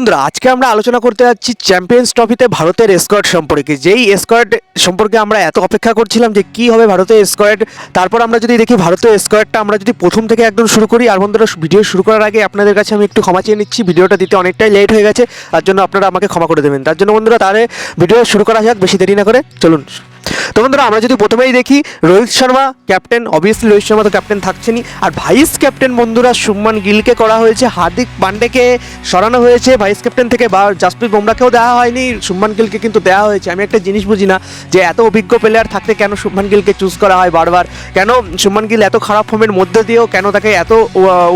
বন্ধুরা, আজকে আমরা আলোচনা করতে যাচ্ছি চ্যাম্পিয়ন্স ট্রফিতে ভারতের স্কোয়াড সম্পর্কে। যেই স্কোয়াড সম্পর্কে আমরা এত অপেক্ষা করছিলাম যে কি হবে ভারতের স্কোয়াড তারপর আমরা যদি দেখি ভারতের স্কোয়াডটা আমরা যদি প্রথম থেকে একদম শুরু করি। আর বন্ধুরা ভিডিও শুরু করার আগে আপনাদের কাছে আমি একটু ক্ষমা চেয়ে নিচ্ছি ভিডিওটা দিতে অনেকটাই লেট হয়ে গেছে, তার জন্য আপনারা আমাকে ক্ষমা করে দেবেন। তার জন্য বন্ধুরা, তাহলে ভিডিও শুরু করা যাক, বেশি দেরি না করে, চলুন। তো বন্ধুরা, আমরা যদি প্রথমেই দেখি, রোহিত শর্মা ক্যাপ্টেন অবভিয়াসলি রোহিত শর্মা তো ক্যাপ্টেন থাকছেনই। আর ভাইস ক্যাপ্টেন বন্ধুরা, শুভমান গিলকে করা হয়েছে, হার্দিক পান্ডেকে সরানো হয়েছে। ভাইস ক্যাপ্টেন থেকে বা জাসপ্রীত বুমরাকেও দেওয়া হয়নি, শুভমান গিলকে কিন্তু দেওয়া হয়েছে। আমি একটা জিনিস বুঝি না, যে এত অভিজ্ঞ প্লেয়ার থাকতে কেন শুভমান গিলকে চুজ করা হয় বারবার? কেন শুভমান গিল এত খারাপ ফর্মের মধ্যে দিয়েও কেন তাকে এত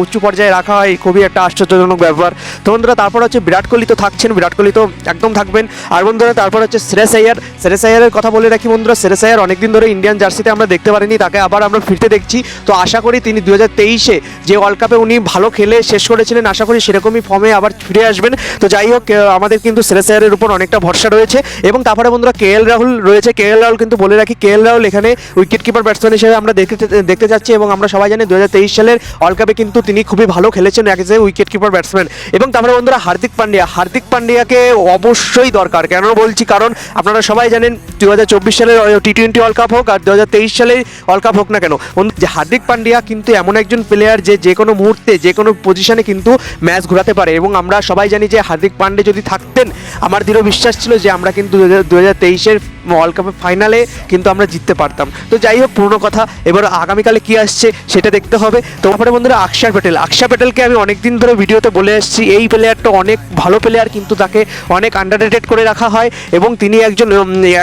উচ্চ পর্যায়ে রাখা হয়? খুবই একটা আশ্চর্যজনক ব্যাপার। তো বন্ধুরা, তারপর হচ্ছে বিরাট কোহলি তো থাকছেন, বিরাট কোহলি তো একদম থাকবেন। আর বন্ধুরা, তারপর হচ্ছে শ্রেয়স আয়ার। শ্রেয়স আয়ারের কথা বলে রাখি বন্ধুরা শ্রেয়স আয়ার অনেকদিন ধরে ইন্ডিয়ান জার্সিতে আমরা দেখতে পারিনি, তাকে আবার আমরা ফিরতে দেখছি। তো আশা করি তিনি দু হাজার তেইশে যে ওয়ার্ল্ড কাপে উনি ভালো খেলে শেষ করেছিলেন, আশা করি সেরকমই ফর্মে আবার ফিরে আসবেন। তো যাই হোক আমাদের কিন্তু শ্রেয়স আয়ারের উপর অনেকটা ভরসা রয়েছে। এবং তারপরে বন্ধুরা কে এল রাহুল রয়েছে। কে এল রাহুল কিন্তু বলে রাখি কে এল রাহুল এখানে উইকেট কিপার ব্যাটসম্যান হিসেবে আমরা দেখতে দেখতে যাচ্ছি এবং আমরা সবাই জানি দুই হাজার তেইশ সালের ওয়ার্ল্ড কাপে কিন্তু তিনি খুবই ভালো খেলেছেন, এক এ উইকেট কিপার ব্যাটসম্যান এবং তারপরে বন্ধুরা, হার্দিক পান্ডিয়া। হার্দিক পান্ডিয়াকে অবশ্যই দরকার। কেন বলছি? কারণ আপনারা সবাই জানেন দু হাজার চব্বিশ সালের টি টোয়েন্টি ওয়ার্ল্ড কাপ হোক আর দু হাজার তেইশ সালের ওয়ার্ল্ড কাপ হোক না কেন যে হার্দিক পান্ডিয়া কিন্তু এমন একজন প্লেয়ার যে যে কোনো মুহূর্তে, যে কোনো পজিশনে কিন্তু ম্যাচ ঘোরাতে পারে এবং আমরা সবাই জানি যে হার্দিক পান্ডে যদি থাকতেন, আমার দৃঢ় বিশ্বাস ছিল যে আমরা কিন্তু দু হাজার তেইশের ওয়ার্ল্ড কাপের ফাইনালে কিন্তু আমরা জিততে পারতাম। তো যাই হোক, পুরনো কথা, এবার আগামীকালে কি আসছে সেটা দেখতে হবে। তারপরে বন্ধুরা অক্ষর প্যাটেল অক্ষর প্যাটেলকে আমি অনেক দিন ধরে ভিডিওতে বলে এসেছি এই প্লেয়ারটা অনেক ভালো প্লেয়ার কিন্তু তাকে অনেক আন্ডাররেটেড করে রাখা হয় এবং তিনি একজন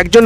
একজন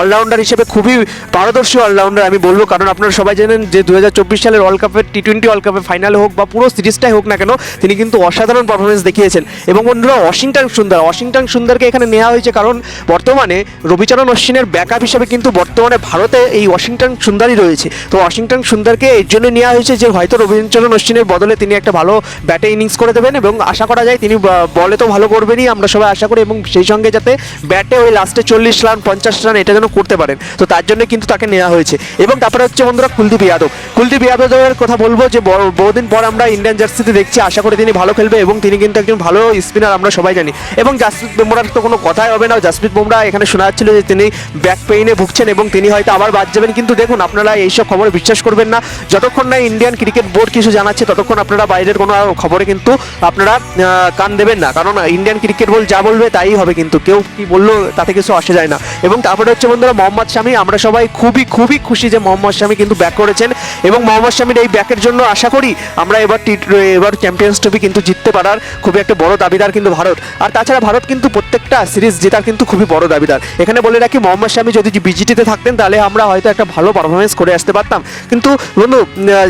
অলরাউন্ডার হিসেবে খুবই পারদর্শী অলরাউন্ডার আমি বলব। কারণ আপনারা সবাই জানেন যে দু হাজার চব্বিশ সালের ওয়ার্ল্ড কাপের টি টোয়েন্টি ওয়ার্ল্ড কাপের ফাইনালে হোক বা পুরো সিরিজটাই হোক না কেন, তিনি কিন্তু অসাধারণ পারফরমেন্স দেখিয়েছেন। এবং বন্ধুরা ওয়াশিংটন সুন্দর ওয়াশিংটন সুন্দরকে এখানে নেওয়া হয়েছে কারণ বর্তমানে রবিচরণ অশ্বিনের ব্যাকআপ হিসেবে কিন্তু বর্তমানে ভারতে এই ওয়াশিংটন সুন্দরই রয়েছে। তো ওয়াশিংটন সুন্দরকে এর জন্য নেওয়া হয়েছে যে হয়তো রবিচরণ অশ্বিনের বদলে তিনি একটা ভালো ব্যাটে ইনিংস করে দেবেন এবং আশা করা যায় তিনি বলে তো ভালো করবেনই, আমরা সবাই আশা করি এবং সেই সঙ্গে যাতে ব্যাটে ওই লাস্টে চল্লিশ রান, পঞ্চাশ রান এটা যেন করতে পারেন। তো তার জন্য কিন্তু তাকে নেওয়া হয়েছে। এবং তারপরে হচ্ছে বন্ধুরা কুলদীপ যাদব। কুলদীপ যাদবের কথা বলব যে বহুদিন পর আমরা ইন্ডিয়ান জার্সিতে দেখছি, আশা করি তিনি ভালো খেলবে এবং তিনি কিন্তু একজন ভালো স্পিনার আমরা সবাই জানি। এবং জাসপ্রীত বুমরার তো কোনো কথাই হবে না। জাসপ্রীত বুমরা এখানে শোনা যাচ্ছিল যে, তিনি ব্যাক পেইনে ভুগছেন এবং তিনি হয়তো আবার বাদ যাবেন। কিন্তু দেখুন, আপনারা এইসব খবরে বিশ্বাস করবেন না। যতক্ষণ না ইন্ডিয়ান ক্রিকেট বোর্ড কিছু জানাচ্ছে, ততক্ষণ আপনারা বাইরের কোনো খবরে কিন্তু আপনারা কান দেবেন না। কারণ ইন্ডিয়ান ক্রিকেট বোর্ড যা বলবে তাই হবে কিন্তু। কেউ কি বলল, তাতে কিছু আসে যায় না। এবং তারপরে হচ্ছে বন্ধুরা মোহাম্মদ শামি। আমরা সবাই খুবই খুবই খুশি যে মোহাম্মদ শামি কিন্তু ব্যাক করেছেন এবং মোহাম্মদ শামির এই ব্যাকের জন্য আশা করি আমরা এবার টি এবার চ্যাম্পিয়ন্স ট্রফি কিন্তু জিততে পারার খুবই একটা বড় দাবিদার কিন্তু ভারত। আর তাছাড়া ভারত কিন্তু প্রত্যেকটা সিরিজ জেতার কিন্তু খুবই বড় দাবিদার। এখানে বলে রাখি, মোহাম্মদ শামি যদি বিজিটিতে থাকতেন তাহলে আমরা হয়তো একটা ভালো পারফরমেন্স করে আসতে পারতাম। কিন্তু বন্ধু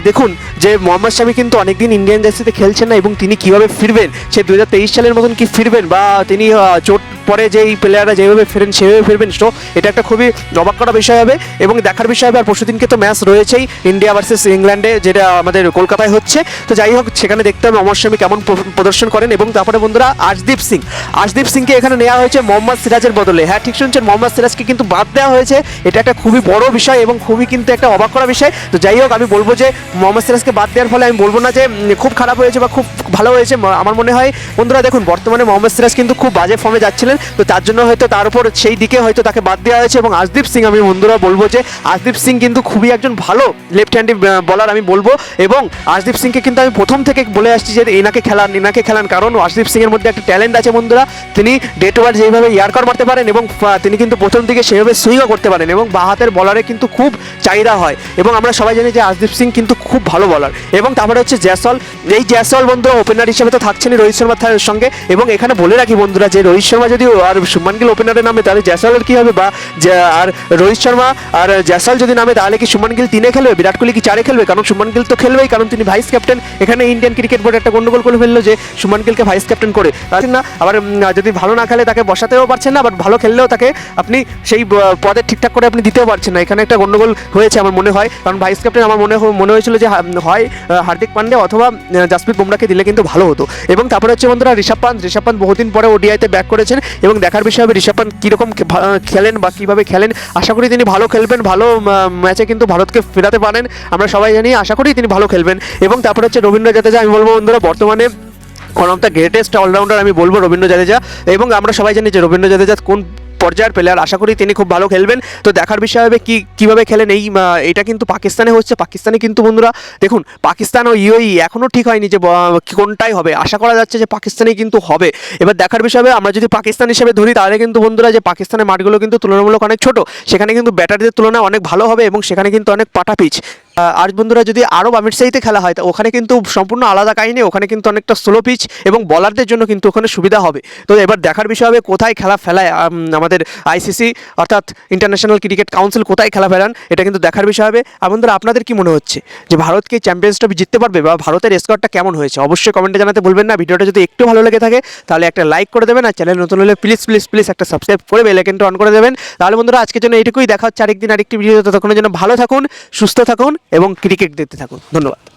দেখুন যে মোহাম্মদ শামি কিন্তু অনেকদিন ইন্ডিয়ান জার্সিতে খেলছেন না এবং তিনি কীভাবে ফিরবেন? সে দু হাজার তেইশ সালের মতন কি ফিরবেন? বা তিনি চোট পরে যে এই প্লেয়াররা যেভাবে ফেরেন, সেভাবে ফিরবেন। তো এটা একটা খুবই অবাক করা বিষয় হবে এবং দেখার বিষয় হবে। আর পরশুদিনকে তো ম্যাচ রয়েছেই ইন্ডিয়া ভার্সেস ইংল্যান্ডে যেটা আমাদের কলকাতায় হচ্ছে। তো যাই হোক, সেখানে দেখতে হবে অমর শামী কেমন প্রদর্শন করেন। এবং তারপরে বন্ধুরা, আশদীপ সিং। আশদীপ সিংকে এখানে নেওয়া হয়েছে মোহাম্মদ সিরাজের বদলে। হ্যাঁ ঠিক শুনছেন, মোহাম্মদ সিরাজকে কিন্তু বাদ দেওয়া হয়েছে। এটা একটা খুবই বড় বিষয় এবং খুবই কিন্তু একটা অবাক করা বিষয়। তো যাই হোক, আমি বলব যে, মোহাম্মদ সিরাজকে বাদ দেওয়ার ফলে আমি বলব না যে খুব খারাপ হয়েছে বা খুব ভালো হয়েছে। আমার মনে হয়, বন্ধুরা দেখুন, বর্তমানে মোহাম্মদ সিরাজ কিন্তু খুব বাজে ফর্মে যাচ্ছিলেন। তো তার জন্য হয়তো তার উপর সেই দিকে হয়তো তাকে বাদ দেওয়া হয়েছে এবং আশদীপ সিং, আমি বন্ধুরা বলব যে আশদীপ সিং কিন্তু খুবই একজন ভালো লেফট হ্যান্ডি বলার আমি বলব। এবং আশদীপ সিংকে কিন্তু আমি প্রথম থেকে বলে আসছি যে এনাকে খেলান এনাকে খেলান। কারণ আশদীপ সিংয়ের মধ্যে একটা ট্যালেন্ট আছে বন্ধুরা। তিনি ডেট ওভার যেভাবে ইয়ারকার মারতে পারেন এবং তিনি কিন্তু প্রথম দিকে সেভাবে সুইংও করতে পারেন এবং বাঁ হাতের বলারে কিন্তু খুব চাহিদা হয়। এবং আমরা সবাই জানি যে আশদীপ সিং কিন্তু খুব ভালো বলার এবং তারপরে হচ্ছে জ্যাসল এই জ্যাসল বন্ধুরা ওপেনার হিসেবে তো থাকছেনই রোহিত শর্মার সঙ্গে। এবং এখানে বলে রাখি বন্ধুরা যে রোহিত শর্মা যদি আর শুভমান গিল ওপেনারে নামে তাহলে জ্যাসলের কি হবে? বা আর রোহিত শর্মা আর জ্যাসল যদি নামে, তাহলে কি শুভমান গিল তিনে খেলবে? বিরাট কোহলি কি চারে খেলবে? কারণ শুভমান গিল তো খেলবেই, কারণ তিনি ভাইস ক্যাপ্টেন এখানে ইন্ডিয়ান ক্রিকেট বোর্ড একটা গন্ডগোল করে ফেলল যে শুভমান গিলকে ভাইস ক্যাপ্টেন করে। তাই না, আবার যদি ভালো না খেলে তাকে বসাতেও পারছেন না বাট ভালো খেললেও তাকে আপনি সেই পদে ঠিকঠাক করে আপনি দিতেও পারছেন না। এখানে একটা গন্ডগোল হয়েছে আমার মনে হয়। কারণ ভাইস ক্যাপ্টেন আমার মনে মনে হয়েছিল যে হয় হার্দিক পান্ডে অথবা জাসপ্রীত বুমরাকে দিলে কিন্তু ভালো হতো। এবং তারপরে হচ্ছে বন্ধুরা ঋষভ পান্ত। ঋষভ পান্ত বহুদিন পরে ওডিআইতে ব্যাক করেছেন। এবং দেখার বিষয় হবে ঋষভ পান্ত কীরকম খেলেন বা কীভাবে খেলেন। আশা করি তিনি ভালো খেলবেন, ভালো ম্যাচে কিন্তু ভারতকে ফেরাতে পারেন। আমরা সবাই জানি, আশা করি তিনি ভালো খেলবেন। এবং তারপর হচ্ছে রবীন্দ্র জাদেজা, আমি বলব বন্ধুরা, বর্তমানে one of the greatest allrounder আমি বলব রবীন্দ্র জাদেজা। এবং আমরা সবাই জানি যে রবীন্দ্র জাদেজা কোন পর্যায়ের প্লেয়ার আশা করি তিনি খুব ভালো খেলবেন। তো দেখার বিষয় হবে কি, কীভাবে খেলেন এই এটা কিন্তু পাকিস্তানে হচ্ছে, পাকিস্তানে কিন্তু বন্ধুরা, দেখুন, পাকিস্তান ও ইউই এখনও ঠিক হয়নি যে কোনটাই হবে। আশা করা যাচ্ছে যে পাকিস্তানে কিন্তু হবে। এবার দেখার বিষয় হবে, আমরা যদি পাকিস্তান হিসেবে ধরি, তাহলে কিন্তু বন্ধুরা, যে পাকিস্তানের মাঠগুলো কিন্তু তুলনামূলক অনেক ছোট, সেখানে কিন্তু ব্যাটারদের তুলনায় অনেক ভালো হবে এবং সেখানে কিন্তু অনেক পাটা পিচ আর বন্ধুরা যদি আরও বামিরসাইতে খেলা হয়, তা ওখানে কিন্তু সম্পূর্ণ আলাদা কাহিনী, ওখানে কিন্তু অনেকটা স্লো পিচ এবং বলারদের জন্য কিন্তু ওখানে সুবিধা হবে। তো এবার দেখার বিষয় হবে কোথায় খেলা ফেলায় আমাদের আইসিসি অর্থাৎ ইন্টারন্যাশনাল ক্রিকেট কাউন্সিল কোথায় খেলা ফেলান এটা কিন্তু দেখার বিষয় হবে। আর বন্ধুরা, আপনাদের কি মনে হচ্ছে যে ভারতকে চ্যাম্পিয়ন্স ট্রফি জিততে পারবে বা ভারতের স্কোরটা কেমন হয়েছে? অবশ্যই কমেন্টে জানাতে ভুলবেন না। ভিডিওটা যদি একটু ভালো লেগে থাকে, তাহলে একটা লাইক করে দেবেন আর চ্যানেল নতুন হলে প্লিজ প্লিজ প্লিজ একটা সাবস্ক্রাইব করে বেল আইকনটা অন করে দেবেন। তাহলে বন্ধুরা, আজকের জন্য এইটুকুই। দেখা হচ্ছে আরেকদিন আরেকটি ভিডিও ততক্ষণের জন্য ভালো থাকুন, সুস্থ থাকুন। এবং ক্রিকেট দেখতে থাকুন। ধন্যবাদ।